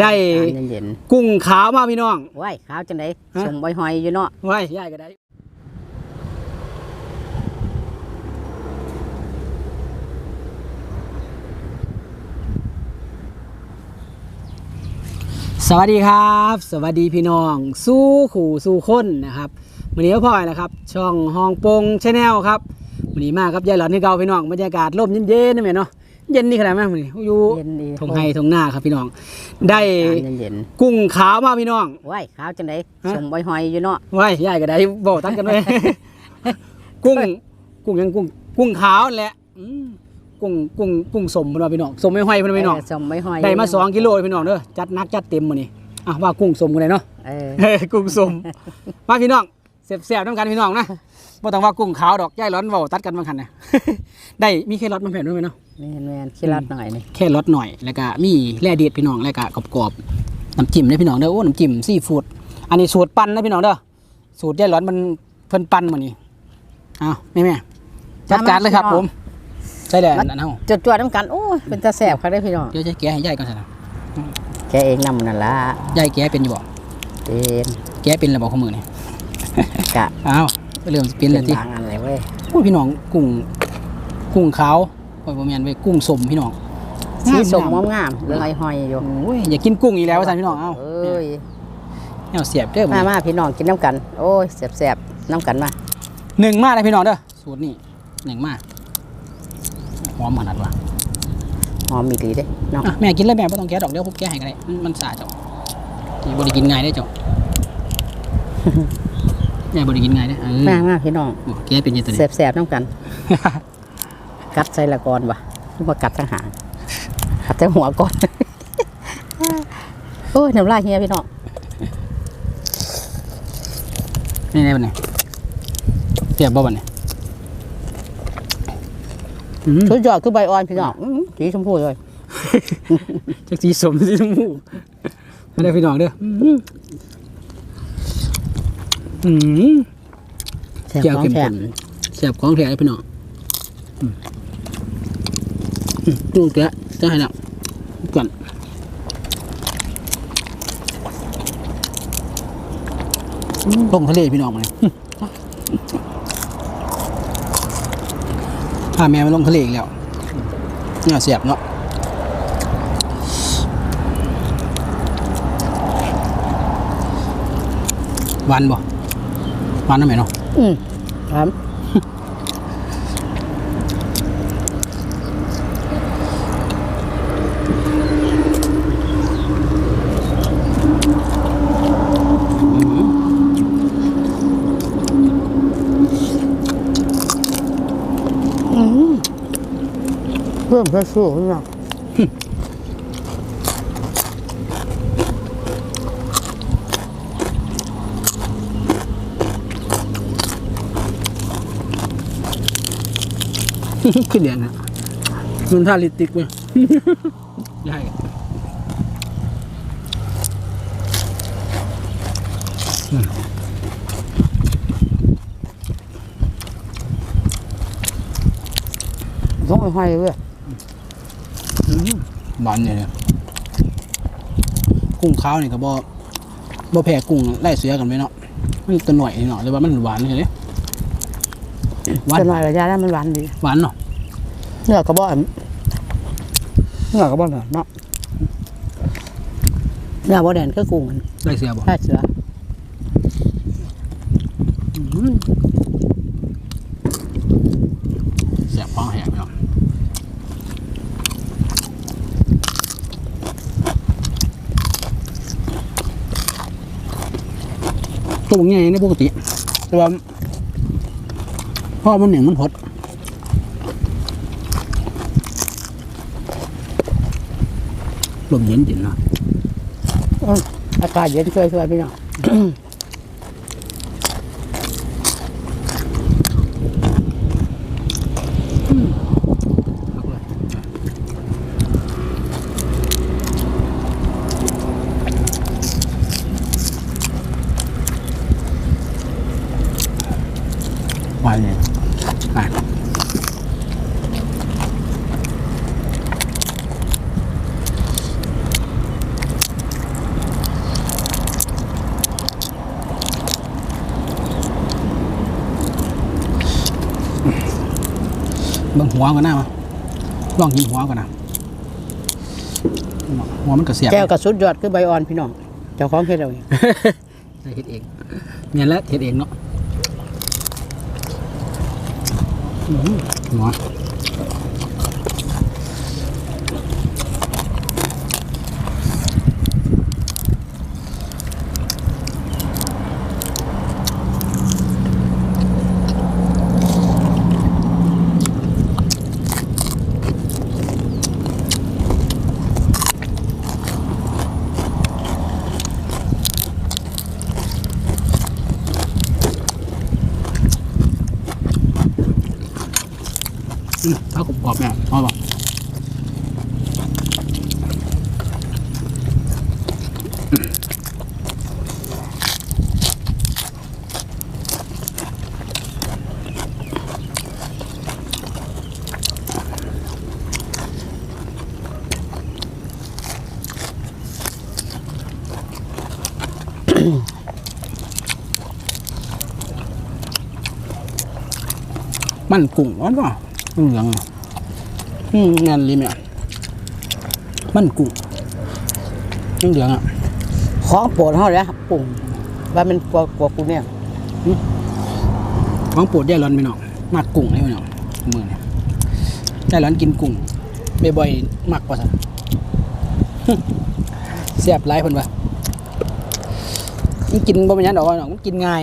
ได้น้ำเย็นกุ้งขาวมาพี่น้องๆว้ายขาวจังไดฮะสมบอยหอยอยู่เนาะไว้ยายก็ได้สวัสดีครับ สวัสดีพี่น้อง สู้ขู่สู้คนนะครับวันนี้ก็พ่อยนะครับ ช่องฮองปงชาแนลครับวันนี้มาครับยายหลอนที่เก่าพี่น้องบรรยากาศร่มเย็นๆนะแม่เนาะ เย็นนี่ขนาดไหนวันนี้อยู่เย็นดีทงไฮทงหน้าครับพี่น้อง ได้น้ำเย็นกุ้งขาวมาพี่น้องๆว้ายขาวจังไดฮะสมบอยหอยอยู่เนาะ ไว้ยายก็ได้บอกตัดกันไว้กุ้ง กุ้งยังกุ้ง กุ้งขาวนั่นแหละอืมกุ้งกุ้งกุ้งสมพี่น้องพี่น้องสมไม่ห้อยพี่น้องพี่น้อง เสมบอยหอยได้มาสองกิโลพี่น้องเด้อจัดหนักจัดเต็มมื้อนี้อะว่ากุ้งสมกันเลยเนาะ เออ เฮ้ยกุ้งสม มาพี่น้องเสียบๆน้ำกันพี่น้องนะ บ่ต้องว่ากุ้งขาวดอกย่ายร้อนเว้าตัดกันบางคันนะ ได้มีแค่รสมาแผ่นด้วยไหมเนาะแม่นแม่นขี้รัดหน่อยนี่แค่รสหน่อย แล้วก็มีแร่เดียดพี่น้อง แล้วก็กรอบๆ น้ำจิ้มเด้อพี่น้องเด้อ โอ้ น้ำจิ้มซีฟู้ด อันนี้สูตรปั้นนะพี่น้องเด้อ สูตรย่ายร้อนมันเพิ่นปั้นมื้อนี้อ้าวแม่แม่ๆจัดการเลยครับผม ใช่แล้วอันนั้นเฮาจดจวดๆน้ำกันโอ้ยเป็นตาแสบครับได้อพี่น้องเดี๋ยวจะแกะให้ย่ายก่อนสินะแกเองนำนั่นละย่ายแกะเป็นอยู่บ่ เป็นแกะเป็นแล้วบ่ของมือนี่กะ อ้าว เริ่มสิเป็นเป็แล้นวที่บางอันเลยเว้ยโอ้ยพี่น้องกุ้งกุ้งขาวโอ้ยบ่แม่นเว้ยกุ้งสมพี่น้องสีสมงามงามๆเรื่องไอ้หอยอยู่โอ้ยอย่ากินกุ้งอีกแล้วว่าซั่นพี่น้องเอ้าเอ้ยแนวเสียบเด้อมามาพี่น้องกินน้ำกัน โอ้ยแสบๆน้ำกันมาหนึ่งมาเลยพี่น้องเด้อสูตรนี้หนึ่งมาหอมขนาดว่าหอมมีดีเด้เนาะอะแม่กินเลยแม่ไม่ต้องแกะดอกเดียวผมแกะให้ก็ได้มันมันสาเจ้าที่บริกินง่ายได้อเจ้า แม่บริกินง่ายได้อเออมามาพี่น้องโอ้แกะเป็นอยังไงแสบๆน้ำกัน กัดใส่ละก่อนวะหรือว่ากัดทั้งหางกัดแต่หัวก่อนโอ้ยน้ำลายเฮียพี่น้องนี่ไงบันนี้เสียบบ่บันนี้อืมชุดยอดคือใบอ่อนพี่น้องอื้อสีชมพูเลยจักสีสมสีชมพูมาได้อพี่น้องเด้อ อืมอืมแซ่บแก้วของเข้มแถข้มนเสียบของแท้เลยพี่น้องอืมอืมลูกแกะจะให้แล้วก่อนลงทะเลพี่น้องมาเลยพาแม่มาลงทะเลอีกแล้วเนี่ยเสียบเนาะหวานบ่ หวานนั่นไหมเนาะอืมครับเพิ่มเพื่อสู้พี่น้อง ขึ้นเรียนนะมันท่าลิติกเว้ยได้อะอืมต้องห้อยๆเว้ยหวานเนี่ยเนี่ยกุ้งขาวนี่ก็บ่บ่แพ้กุ้งไล่เสือกันไหมเนาะมันตัวหน่อยนี่เนาะแต่ว่ามันหวานเลยเนี่ย หวานจะหน่อยระยะแล้วมันหวานดีหวานเนาะเนื้อกระบอกเนื้อกระบอกเนาะเนื้อบ่แดนก็กุ้งมันไล่เสือบ่ถ้าเสืออืมแสบของแหกไปเนาะตัวใหญ่ในปกติแต่ว่า พ่อมันหนึ่งมันหดลมเย็นจริงเนาะอื้ออากาศเย็นช่วยๆพี่น้องหวานเลยอะ บังหัวก่อนหน้ามาลองกินหัวก่อนนะหัวมันกระเสียบแก้วกับสุดยอดคือใบอ่อนพี่น้องเจ้าของเฮ็ดเอาเอง เฮ็ดเองเนี่ยแหละเฮ็ดเองเนาะ หือหัว ถ้ากรอบๆเนี่ยพอป่ะมันกุ้งร้อนป่ะ เหลืองๆอะอืมงานรีเนี่ยมันกุ้งเหลืองๆอะของโปรดเฮาแล้วครับปุ่งว่ามันกลัวกลัวกูเนี่ยของโปรดย่ายร้อนไปหน่อยมักกุ้งให้ไปหน่อยมือเนี่ยย่ายร้อนกินกุ้งบ่อยๆมักกว่าสันเสียบไรเพิ่นวะมันกินบ่เป็นหยังดอกว่าหนอกมันกินง่าย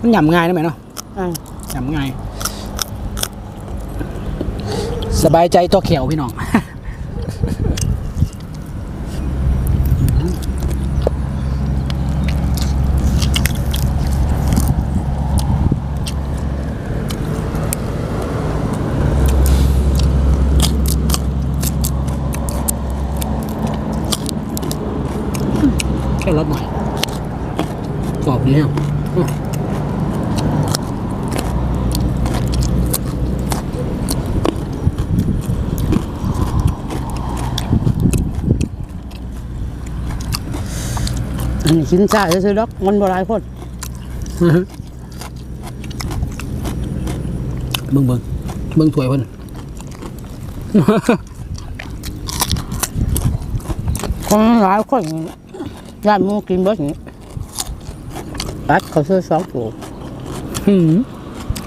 มันหย่ำง่ายได้ไหมเนาะอ่าหย่ำง่าย สบายใจตัวเขียวพี่น้อง แค่รสหน่อยกรอบดีเนี่ยอื้อ อันนี้กินซ่าซื้อๆดอกมันบ่หลายคนเบิ่งเบิ่งเบิ่งถ้วยเพิ่นคนหลายคนญาติหมูกินเบิดนี่ปัดเขาซื้อสองตัวหืม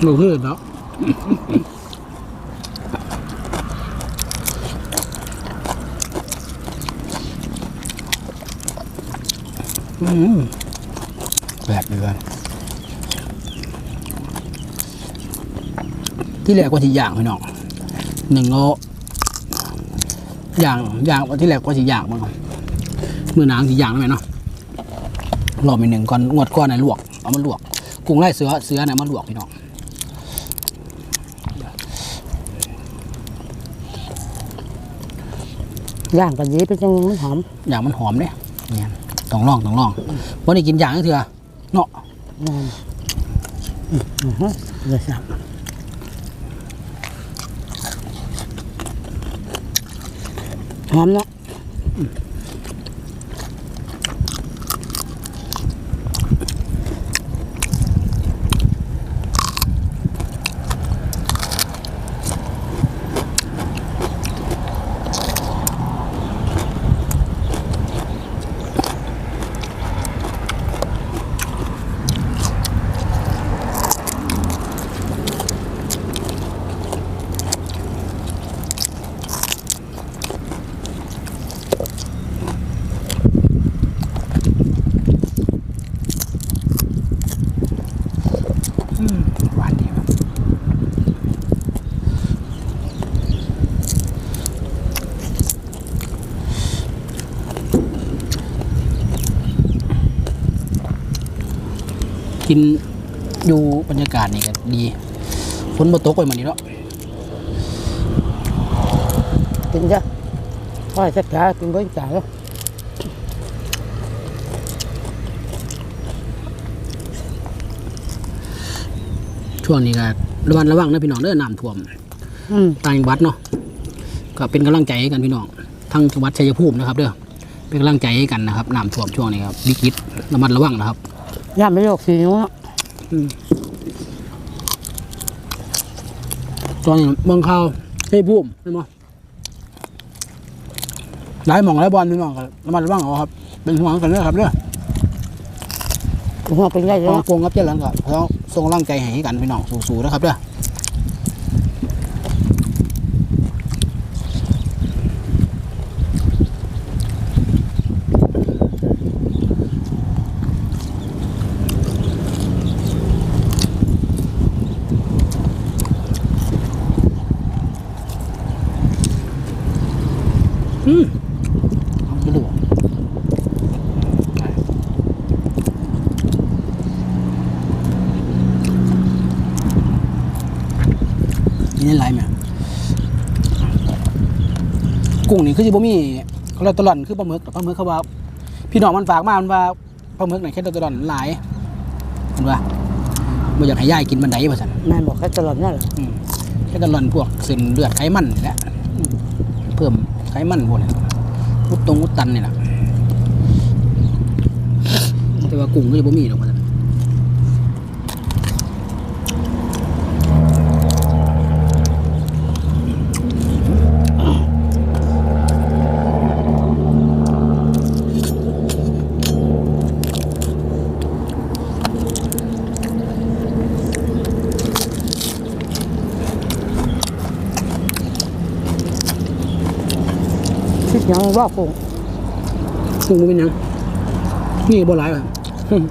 หนูเพื่อนเนาะ แบบเดือนที่แรกว่าที่ย่างพี่น้องหนึ่งโลย่างย่างว่าที่แรกว่าที่ย่างมั้งมือหนางที่ย่างได้ไหมเนาะรอบอีกหนึ่งก่อนงวดก้อนน่ะลวกเอามาลวกกุ้งไล่เสือเสือเนี่ยมาลวกพี่น้องย่างกันดีเป็นจังมันหอม อย่างมันหอมเนี่ยเนี่ย ต้องลองต้องลองวันนี้กินอย่างก็เถื่อเนาะอือฮึเลยสับหอมเนาะ กินอยู่บรรยากาศนี่ก็ดีฝนบ่ตกไปมานี้เนาะกินจ้ะพ่อยสักกากินเบิ้งจ่ายช่วงนี้ก็ระวังระวังนะพี่น้องเด้อน้ำท่วมอืมต่างจังหวัดเนาะก็เป็นกำลังใจให้กันพี่น้องทั้งจังหวัดชัยภูมินะครับ เด้อเป็นกำลังใจให้กันนะครับน้ำท่วมช่วงนี้ครับวิกฤตระมัดระวังนะครับ ย่าไม่โยกสีนิ้วเนาะอืมตอนนี้เมืองเขาเฮ้ยพุ่มเห็นไหมหลายหม่องหลายบอลพี่น้องกันระมัดระวังเอาครับ เป็นห่วงกันเด้อครับเด้อหัวเป็นไงขเนาะองโปรงครับเจ้าหลังก็เขาส่งกำลังใจให้กันพี่น้องสู้ๆนะครับเด้ออืมเอาไปดู นี่ไรแม่ กุ้งนี่คือสิบ่มีคอเลสเตอรอลคือปลาหมึกแต่ปลาหมึกเขาว่า พี่น้องมันฝากมามันว่าปลาหมึกนี่คอเลสเตอรอลหลายเห็นปะบ่อยากให้ยายกินบันไดว่าซั่นแม่บอกแค่ตลอดนั่นแหละอืมคอเลสเตอรอลพวกเส้นเลือดไขมันนี่แหละอืมเพิ่มไขมันพวกนี้อุดตรงอุดตันนี่แหละแต่ว่ากุ้งก็จะบ่มีหรอกว่าซั่น คิดยังว่าคงกุ้งบ่เป็นหยังนี่บ่หลายว่ะอืม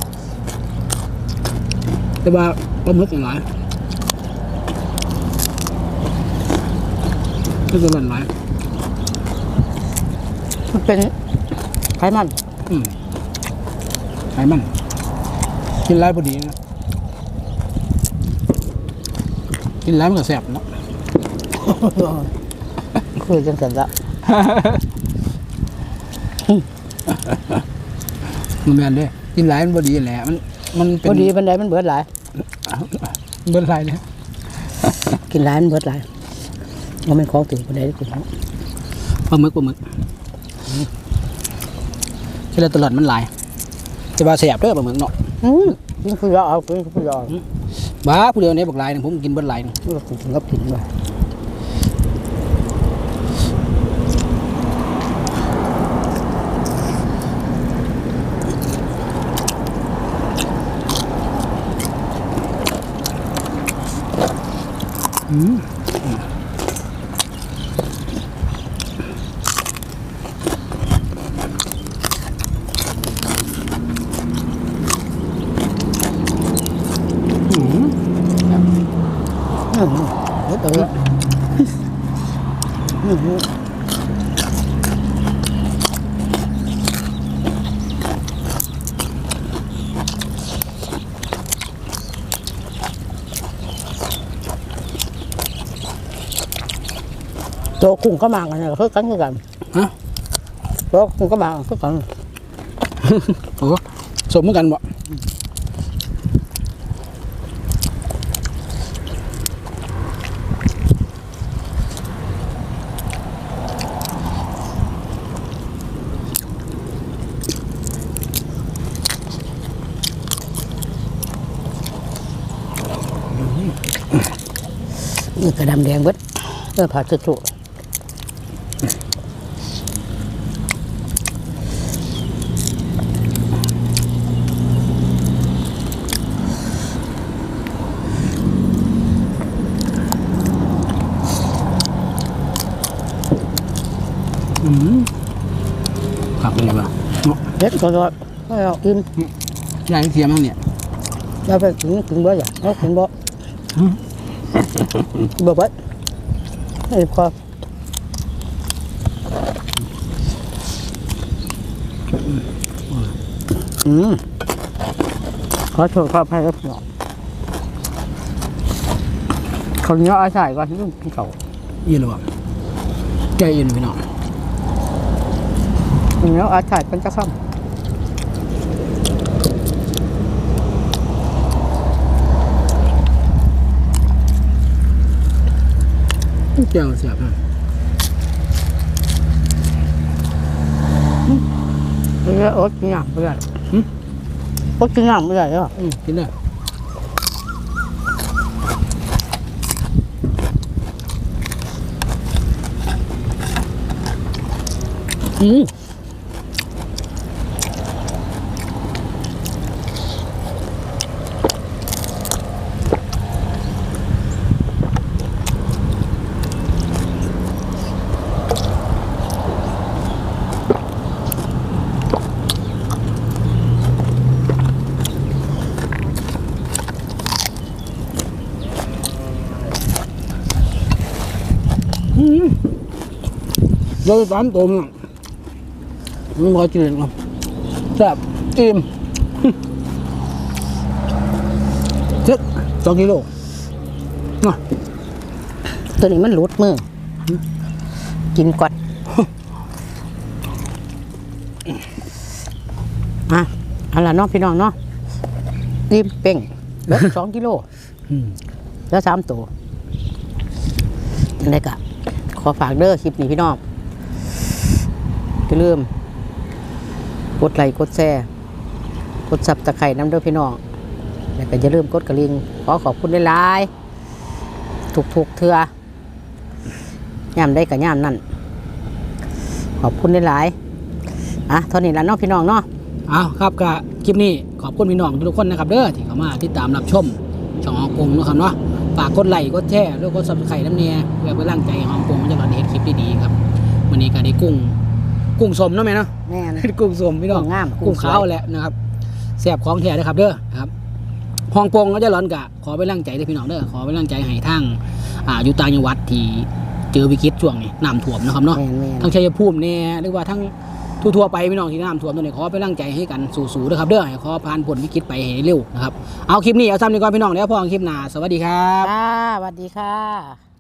แต่ว่าปลาหมึกนี่หลายคอเลสเตอรอลหลายมันเป็นไขมันอืมไขมัน กินไรพอดีนะกินไรมันก็แซ่บเนาะคือจังสันละ มันแม่นเด้กินไรมันพอดีแหละมันมันเป็พนอดีบันไดมันเบิดหลาย เบิดไรเนี่ยกินหลายมันเบิดหลายมันเป็นของถึงบันไดที่กินปลาหมึกปลาหมึกกินแล้วตลอดมันหลายจะว่าแซ่บเด้อปลาหมึกเนาะอืมกินคือยาเอากินคือยาบ้าผู้เดียวเนี่ยบอกหลายหนึงผมกินเบิดหลายหนึงเรากินกับกินไปอื มอืม อืมเบิดเอออืม โตกุ้งก็มากันเนี่ยคือกันคือกันฮะโตกุ้งก็มาคือกันโอ้สมเหมือนกันบ่嗯นี่กระดำแดงเบิดเออผัดจุๆ อืมขับเป็นไงบ้าง เนาะเด็ดก็รอดให้เรากินยายเสียมั้งเนี่ยเราไปกินกินบ่อย่าเรากินบ่บ่บ่ให้พออืมขอโทษขออภัยครับพี่น้องเขาเนี้ยอาศัยก่อนที่ต้องกินเขาอีหรอวะใจเย็นพี่น้องเนี้ยอาศัยเป็นจะค่ เจ้าเสียบนะเพื่ออดกินหนัปเลยอนอดกินหนักไม่ได้เหรอกินได้อืม เดี๋ยวสามตัวเนี่ยมันพอกินเลยครับแซ่บอิ่มเจ็ดสองกิโลเนาะตัวนี้มันหลุดมือ กินก่อนอะเอาล่ะเน้องพี่น้องเนาะรีบเป่งเบิดสองกิโลอืมแล้วสามตัวจังได้กะ ขอฝากเด้อคลิปนี้พี่น้อง อย่าลืมกดไลค์กดแชร์กดซับตะไคร่น้ำเด้อพี่น้องแล้วก็อย่าลืมกดกระลิงขอขอบคุณหลายๆทุกๆเทื่อย่ำได้กับย่ำนั่นขอบคุณหลายๆอะท่านี้ละเน้องพี่น้องเนาะเอาครับก็คลิปนี้ขอบคุณพี่น้องทุกคนนะครับเด้อที่เข้ามาติดตามรับชมช่องฮ่องกงนะครับเนาะฝากกดไลค์กดแชร์แล้วก็ซับสไครต์น้ำเนียเพื่อเป็นร่างใจฮ่องกงมันจะรอดเห็นคลิปดีๆครับวันนี้ก็ได้กุ้ง กุ้งสมเนาะแม่เนาะแม่น กุ้งสมพี่น้องกุ้งงามกุ้กุ้งงสวย ขาวแหละนะครับแซ่บของแท้นะครับ เด้อนะครับฮ่องกงก็จะร้อนกะขอเป็นร่างใจด้วยพี่น้องเด้อขอเป็นร่างใจให้ทั้งอ่าอยู่ต่างจังหวัดที่เจอวิกฤตช่วงนี้น้ำท่วมนะครับเนาะ แม่นแม่นทั้งชัยภูมิเนี่ยหรือว่าทั้งทั่วๆไปพี่น้องที่น้ำท่วมตัวนี้ขอเป็นร่างใจให้กันสู่ๆนะครับเด้อให้ขอผ่านผลวิกฤตไปให้เร็วนะครับเอาคลิปนี้เอาซ้ำดีกว่าพี่น้องเดี๋ยวพอกันคลิปหน้าสวัสดีครับ ค่ะสวัสดีค่ะ